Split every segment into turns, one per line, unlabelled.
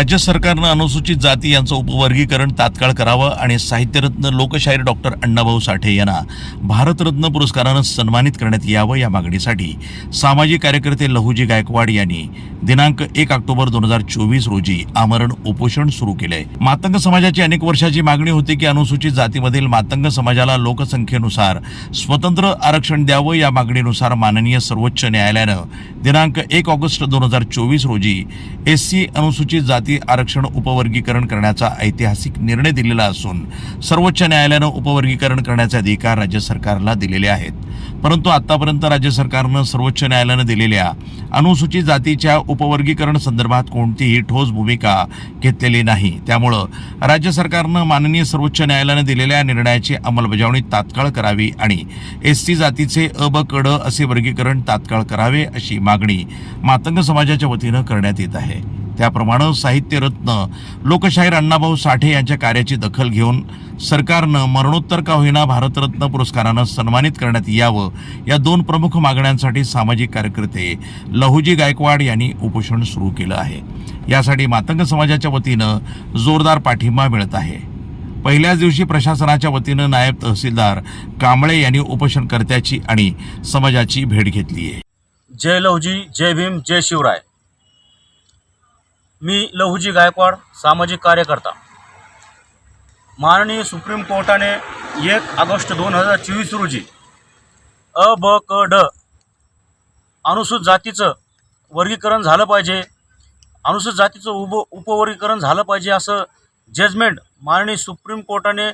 राज्य सरकारनं अनुसूचित जाती यांचं उपवर्गीकरण तात्काळ करावं आणि साहित्यरत्न लोकशाहीर डॉक्टर अण्णाभाऊ साठे यांना भारतरत्न पुरस्कारानं सन्मानित करण्यात यावं या मागणीसाठी सामाजिक कार्यकर्ते लहुजी गायकवाड यांनी दिनांक एक ऑक्टोबर दोन हजार चोवीस रोजी आमरण उपोषण सुरू केलंय मातंग समाजाची अनेक वर्षाची मागणी होती की अनुसूचित जातीमधील मातंग समाजाला लोकसंख्येनुसार स्वतंत्र आरक्षण द्यावं या मागणीनुसार माननीय सर्वोच्च न्यायालयानं दिनांक एक ऑगस्ट दोन हजार चोवीस रोजी एस सी अनुसूचित जाती आरक्षण उपवर्गीकरण करण्याचा ऐतिहासिक निर्णय दिलेला असून सर्वोच्च न्यायालयानं उपवर्गीकरण करण्याचे अधिकार राज्य सरकारला दिलेले आहेत. परंतु आतापर्यंत राज्य सरकारनं सर्वोच्च न्यायालयानं दिलेल्या अनुसूचित जातीच्या उपवर्गीकरण संदर्भात कोणतीही ठोस भूमिका घेतलेली नाही. त्यामुळं राज्य सरकारनं माननीय सर्वोच्च न्यायालयानं दिलेल्या निर्णयाची अंमलबजावणी तात्काळ करावी आणि एस सी जातीचे अब कड असे वर्गीकरण तात्काळ करावे अशी मागणी मातंग समाजाच्या वतीनं करण्यात येत आहे. त्याप्रमाणे साहित्यरत्न लोकशाहीर अण्णाभाऊ साठे यांच्या कार्याची दखल घेऊन सरकारनं मरणोत्तर का होईना भारतरत्न पुरस्कारानं सन्मानित करण्यात यावं या दोन प्रमुख मागण्यांसाठी सामाजिक कार्यकर्ते लहुजी गायकवाड यांनी उपोषण सुरू केलं आहे. यासाठी मातंग समाजाच्या वतीनं जोरदार पाठिंबा मिळत आहे. पहिल्याच दिवशी प्रशासनाच्या वतीनं नायब तहसीलदार कांबळे यांनी उपोषणकर्त्याची आणि समाजाची भेट घेतली आहे
जय लहुजी जय भीम जय शिवराय. मी लहुजी गायकवाड सामाजिक कार्यकर्ता. माननीय सुप्रीम कोर्टाने एक ऑगस्ट दोन हजार चोवीस रोजी अ ब क ड अनुसूचित जातीचं वर्गीकरण झालं पाहिजे. अनुसूचित जातीचं उप उपवर्गीकरण झालं पाहिजे असं जजमेंट माननीय सुप्रीम कोर्टाने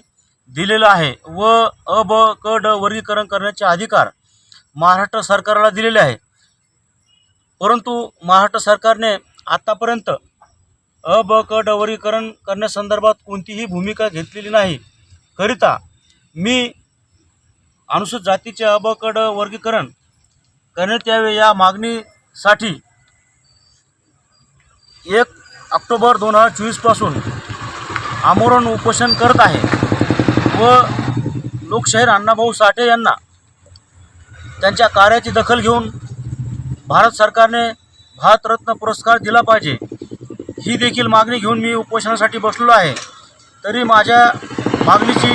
दिलेलं आहे व अ ब क ड वर्गीकरण करण्याचे अधिकार महाराष्ट्र सरकारला दिलेले आहे. परंतु महाराष्ट्र सरकारने आतापर्यंत अ ब क वर्गीकरण करण्यासंदर्भात कोणतीही भूमिका घेतलेली नाही. करिता मी अनुसूचित जातीचे अ ब क ड वर्गीकरण करण्यात यावे या मागणीसाठी एक ऑक्टोबर दोन हजार चोवीसपासून आमरण उपोषण करत आहे व लोकशाहीर अण्णाभाऊ साठे यांना त्यांच्या कार्याची दखल घेऊन भारत सरकारने भारतरत्न पुरस्कार दिला पाहिजे. ही देखील मागणी घेऊन मी उपोषणासाठी बसलेलो आहे. तरी माझ्या मागणीची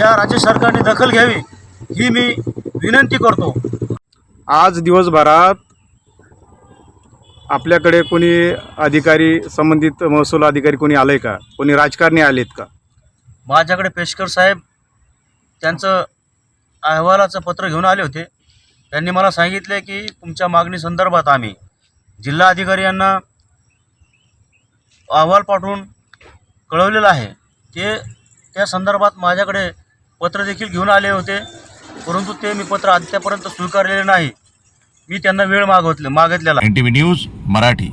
या राज्य सरकारने दखल घ्यावी ही मी विनंती करतो.
आज दिवसभरात आपल्याकडे कोणी अधिकारी संबंधित महसूल अधिकारी कोणी आलंय का? कोणी राजकारणी आलेत का?
माझ्याकडे पेशकर साहेब त्यांचं अहवालाचं पत्र घेऊन आले होते. त्यांनी मला सांगितले की तुमच्या मागणी संदर्भात आम्ही जिल्हा अधिकारी यांना अहवाल पाठवून कळवलेलं आहे ते त्या संदर्भात माझ्याकडे पत्र देखील घेऊन आले होते परंतु ते मी पत्र अद्यापर्यंत स्वीकारलेले नाही. मी त्यांना वेळ मागवतले मागितलेला
N T V news Marathi.